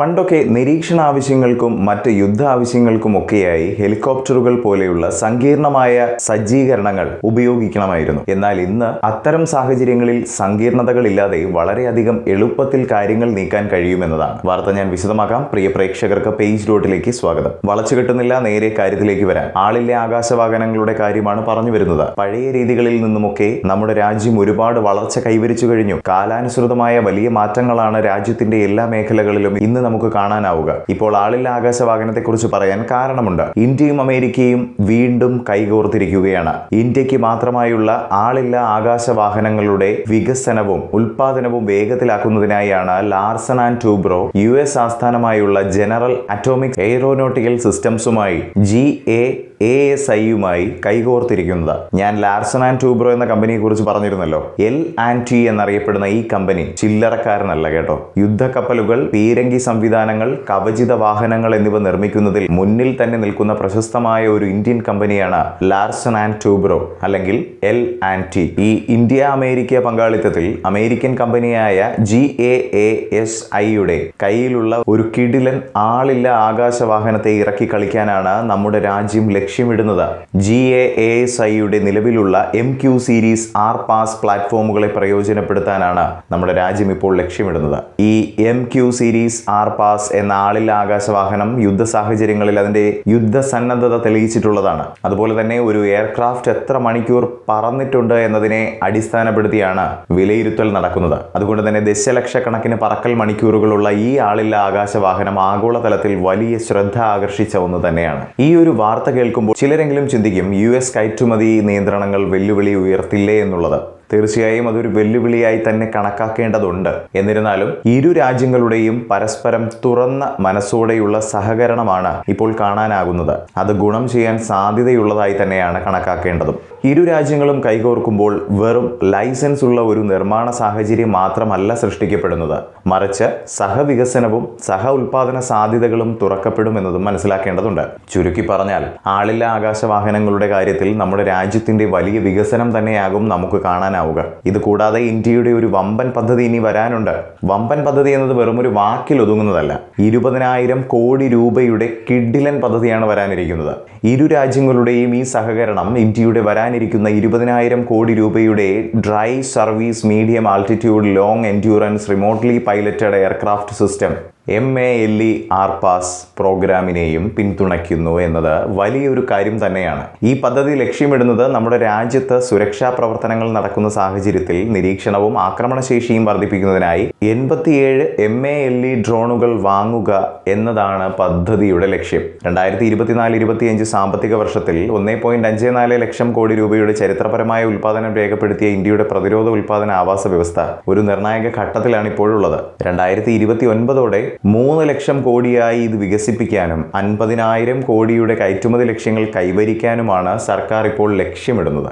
പണ്ടൊക്കെ നിരീക്ഷണ ആവശ്യങ്ങൾക്കും മറ്റ് യുദ്ധ ആവശ്യങ്ങൾക്കുമൊക്കെയായി ഹെലികോപ്റ്ററുകൾ പോലെയുള്ള സങ്കീർണമായ സജ്ജീകരണങ്ങൾ ഉപയോഗിക്കണമായിരുന്നു. എന്നാൽ ഇന്ന് അത്തരം സാഹചര്യങ്ങളിൽ സങ്കീർണതകളില്ലാതെ വളരെയധികം എളുപ്പത്തിൽ കാര്യങ്ങൾ നീക്കാൻ കഴിയുമെന്നതാണ്. വാർത്ത ഞാൻ വിശദമാക്കാം. പ്രിയ പ്രേക്ഷകർക്ക് പേജ് ഡോട്ടിലേക്ക് സ്വാഗതം. വളച്ചു കെട്ടുന്നില്ല നേരെ കാര്യത്തിലേക്ക് വരാൻ ആളിലെ ആകാശവാഹനങ്ങളുടെ കാര്യമാണ് പറഞ്ഞു വരുന്നത്. പഴയ രീതികളിൽ നിന്നുമൊക്കെ നമ്മുടെ രാജ്യം ഒരുപാട് വളർച്ച കൈവരിച്ചു കഴിഞ്ഞു. കാലാനുസൃതമായ വലിയ മാറ്റങ്ങളാണ് രാജ്യത്തിന്റെ എല്ലാ മേഖലകളിലും ഇന്ന് നമുക്ക് കാണാനാവുക. ഇപ്പോൾ ആളില്ല ആകാശവാഹനത്തെക്കുറിച്ച് പറയാൻ കാരണമുണ്ട്. ഇന്ത്യയും അമേരിക്കയും വീണ്ടും കൈകോർത്തിരിക്കുകയാണ്. ഇന്ത്യയ്ക്ക് മാത്രമായുള്ള ആളില്ല ആകാശവാഹനങ്ങളുടെ വികസനവും ഉൽപാദനവും വേഗത്തിലാക്കുന്നതിനായാണ് Larsen and Toubro U S ആസ്ഥാനമായുള്ള ജനറൽ അറ്റോമിക് എയ്റോനോട്ടിക്കൽ സിസ്റ്റംസുമായി ജി എ എ എസ് ഐയുമായി കൈകോർത്തിരിക്കുന്നത്. ഞാൻ ലാർസൺ ആൻഡ് ടൂബ്രോ എന്ന കമ്പനിയെ കുറിച്ച് പറഞ്ഞിരുന്നല്ലോ. എൽ ആൻഡ് ടി എന്നറിയപ്പെടുന്ന ഈ കമ്പനി ചില്ലറക്കാരനല്ല കേട്ടോ. യുദ്ധക്കപ്പലുകൾ പീരങ്കി സംവിധാനങ്ങൾ കവചിത വാഹനങ്ങൾ എന്നിവ നിർമ്മിക്കുന്നതിൽ മുന്നിൽ തന്നെ നിൽക്കുന്ന പ്രശസ്തമായ ഒരു ഇന്ത്യൻ കമ്പനിയാണ് ലാർസൺ ആൻഡ് ടൂബ്രോ അല്ലെങ്കിൽ എൽ ആൻഡ് ടി ഈ ഇന്ത്യ അമേരിക്ക പങ്കാളിത്തത്തിൽ അമേരിക്കൻ കമ്പനിയായ ജി എ എ എസ് ഐയുടെ കയ്യിലുള്ള ഒരു കിടിലൻ ആളില്ല ആകാശവാഹനത്തെ ഇറക്കി കളിക്കാനാണ് നമ്മുടെ രാജ്യം ലക്ഷ്യമിടുന്നത്. ജി എ എസ് ഐയുടെ നിലവിലുള്ള M Q series R pass പ്ലാറ്റ്ഫോമുകളെ പ്രയോജനപ്പെടുത്താനാണ് നമ്മുടെ രാജ്യം ഇപ്പോൾ ലക്ഷ്യമിടുന്നത്. ഈ M Q series R pass എന്ന ആളില്ല ആകാശവാഹനം യുദ്ധ സാഹചര്യങ്ങളിൽ അതിന്റെ യുദ്ധ സന്നദ്ധത തെളിയിച്ചിട്ടുള്ളതാണ്. അതുപോലെ തന്നെ ഒരു എയർക്രാഫ്റ്റ് എത്ര മണിക്കൂർ പറന്നിട്ടുണ്ട് എന്നതിനെ അടിസ്ഥാനപ്പെടുത്തിയാണ് വിലയിരുത്തൽ നടക്കുന്നത്. അതുകൊണ്ട് തന്നെ ദശലക്ഷക്കണക്കിന് പറക്കൽ മണിക്കൂറുകളുള്ള ഈ ആളില്ല ആകാശവാഹനം ആഗോളതലത്തിൽ വലിയ ശ്രദ്ധ ആകർഷിച്ച ഒന്ന് തന്നെയാണ്. ഈ ഒരു വാർത്ത കേൾക്കുമ്പോൾ ചിലരെങ്കിലും ചിന്തിക്കും യു എസ് കയറ്റുമതി നിയന്ത്രണങ്ങൾ വെല്ലുവിളി ഉയർത്തില്ലേ എന്നുള്ളത്. തീർച്ചയായും അതൊരു വെല്ലുവിളിയായി തന്നെ കണക്കാക്കേണ്ടതുണ്ട്. എന്നിരുന്നാലും ഇരു രാജ്യങ്ങളുടെയും പരസ്പരം തുറന്ന മനസ്സോടെയുള്ള സഹകരണമാണ് ഇപ്പോൾ കാണാനാകുന്നത്. അത് ഗുണം ചെയ്യാൻ സാധ്യതയുള്ളതായി തന്നെയാണ് കണക്കാക്കേണ്ടതും. ഇരു രാജ്യങ്ങളും കൈകോർക്കുമ്പോൾ വെറും ലൈസൻസ് ഉള്ള ഒരു നിർമ്മാണ സാഹചര്യം മാത്രമല്ല സൃഷ്ടിക്കപ്പെടുന്നത്. മറിച്ച് സഹവികസനവും സഹ ഉൽപാദന സാധ്യതകളും തുറക്കപ്പെടുമെന്നതും മനസ്സിലാക്കേണ്ടതുണ്ട്. ചുരുക്കി പറഞ്ഞാൽ ആളില്ല ആകാശവാഹനങ്ങളുടെ കാര്യത്തിൽ നമ്മുടെ രാജ്യത്തിന്റെ വലിയ വികസനം തന്നെയാകും നമുക്ക് കാണാനാവുക ഇത് കൂടാതെ ഇന്ത്യയുടെ ഒരു വമ്പൻ പദ്ധതി ഇനി വരാനുണ്ട്. വമ്പൻ പദ്ധതി എന്നത് വെറും ഒരു വാക്കിൽ ഒതുങ്ങുന്നതല്ല. ഇരുപതിനായിരം കോടി രൂപയുടെ കിഡിലൻ പദ്ധതിയാണ് വരാനിരിക്കുന്നത്. ഇരു രാജ്യങ്ങളുടെയും ഈ സഹകരണം ഇന്ത്യയുടെ വരാനിരിക്കുന്ന ഇരുപതിനായിരം കോടി രൂപയുടെ tri service medium altitude long endurance remotely piloted aircraft system M A L E RPAS പ്രോഗ്രാമിനെയും പിന്തുണയ്ക്കുന്നു എന്നത് വലിയൊരു കാര്യം തന്നെയാണ്. ഈ പദ്ധതി ലക്ഷ്യമിടുന്നത് നമ്മുടെ രാജ്യത്ത് സുരക്ഷാ പ്രവർത്തനങ്ങൾ നടക്കുന്ന സാഹചര്യത്തിൽ നിരീക്ഷണവും ആക്രമണശേഷിയും വർദ്ധിപ്പിക്കുന്നതിനായി എൺപത്തിയേഴ് എം എ എൽ ഇ ഡ്രോണുകൾ വാങ്ങുക എന്നതാണ് പദ്ധതിയുടെ ലക്ഷ്യം. രണ്ടായിരത്തി ഇരുപത്തിനാല് ഇരുപത്തിയഞ്ച് സാമ്പത്തിക വർഷത്തിൽ ഒന്നേ പോയിന്റ് അഞ്ച് നാല് ലക്ഷം കോടി രൂപയുടെ ചരിത്രപരമായ ഉൽപാദനം രേഖപ്പെടുത്തിയ ഇന്ത്യയുടെ പ്രതിരോധ ഉൽപ്പാദന ആവാസ വ്യവസ്ഥ ഒരു നിർണായക ഘട്ടത്തിലാണ് ഇപ്പോഴുള്ളത്. രണ്ടായിരത്തി ഇരുപത്തി ഒൻപതോടെ മൂന്ന് ലക്ഷം കോടിയായി ഇത് വികസിപ്പിക്കാനും അൻപതിനായിരം കോടിയുടെ കയറ്റുമതി ലക്ഷ്യങ്ങൾ കൈവരിക്കാനുമാണ് സർക്കാർ ഇപ്പോൾ ലക്ഷ്യമിടുന്നത്.